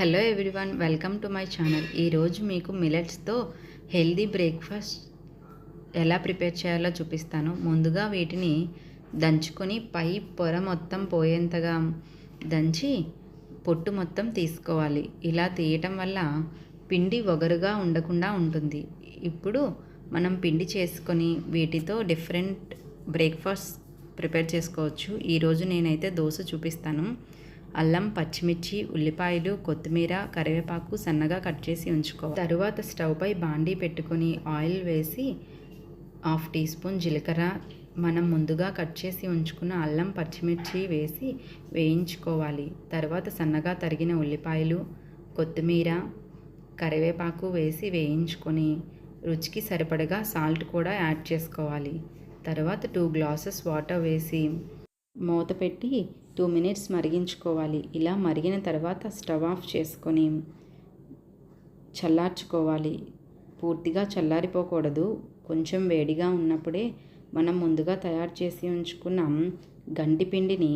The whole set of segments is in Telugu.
Hello everyone welcome to my channel ఈరోజు మీకు మిలెట్స్తో హెల్దీ బ్రేక్ఫాస్ట్ ఎలా ప్రిపేర్ చేయాలో చూపిస్తాను. ముందుగా వీటిని దంచుకొని పై పొర మొత్తం పోయేంతగా దంచి పొట్టు మొత్తం తీసుకోవాలి. ఇలా తీయటం వల్ల పిండి ఒగరుగా ఉండకుండా ఉంటుంది. ఇప్పుడు మనం పిండి చేసుకొని వీటితో డిఫరెంట్ బ్రేక్ఫాస్ట్ ప్రిపేర్ చేసుకోవచ్చు. ఈరోజు నేనైతే దోశ చూపిస్తాను. అల్లం పచ్చిమిర్చి ఉల్లిపాయలు కొత్తిమీర కరివేపాకు సన్నగా కట్ చేసి ఉంచుకోవాలి. తరువాత స్టవ్ పై బాండీ పెట్టుకొని ఆయిల్ వేసి హాఫ్ టీ స్పూన్ జీలకర్ర మనం ముందుగా కట్ చేసి ఉంచుకున్న అల్లం పచ్చిమిర్చి వేసి వేయించుకోవాలి. తర్వాత సన్నగా తరిగిన ఉల్లిపాయలు కొత్తిమీర కరివేపాకు వేసి వేయించుకొని రుచికి సరిపడగా సాల్ట్ కూడా యాడ్ చేసుకోవాలి. తర్వాత టూ గ్లాసెస్ వాటర్ వేసి మూత పెట్టి టూ మినిట్స్ మరిగించుకోవాలి. ఇలా మరిగిన తర్వాత స్టవ్ ఆఫ్ చేసుకొని చల్లార్చుకోవాలి. పూర్తిగా చల్లారిపోకూడదు. కొంచెం వేడిగా ఉన్నప్పుడే మనం ముందుగా తయారు చేసి ఉంచుకున్న గంటి పిండిని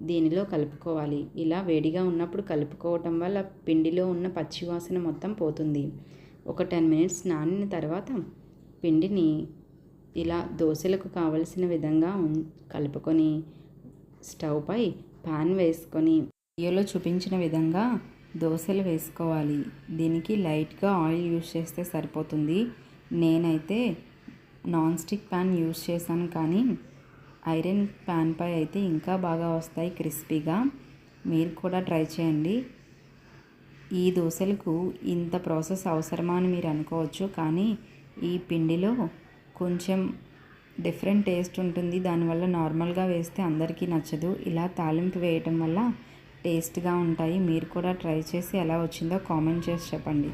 దీనిలో కలుపుకోవాలి. ఇలా వేడిగా ఉన్నప్పుడు కలుపుకోవటం వల్ల పిండిలో ఉన్న పచ్చివాసన మొత్తం పోతుంది. ఒక టెన్ మినిట్స్ నానిన తర్వాత పిండిని ఇలా దోశలకు కావలసిన విధంగా కలుపుకొని స్టవ్ పై పాన్ వేసుకొని వీడియోలో చూపించిన విధంగా దోశలు వేసుకోవాలి. దీనికి లైట్గా ఆయిల్ యూస్ చేస్తే సరిపోతుంది. నేనైతే నాన్ స్టిక్ ప్యాన్ యూజ్ చేశాను కానీ ఐరన్ ప్యాన్పై అయితే ఇంకా బాగా వస్తాయి క్రిస్పీగా. మీరు కూడా ట్రై చేయండి. ఈ దోశలకు ఇంత ప్రాసెస్ అవసరమా అని మీరు అనుకోవచ్చు కానీ ఈ పిండిలో కొంచెం డిఫరెంట్ టేస్ట్ ఉంటుంది. దానివల్ల నార్మల్గా వేస్తే అందరికీ నచ్చదు. ఇలా తాలింపు వేయటం వల్ల టేస్ట్గా ఉంటాయి. మీరు కూడా ట్రై చేసి ఎలా వచ్చిందో కామెంట్ చేసి చెప్పండి.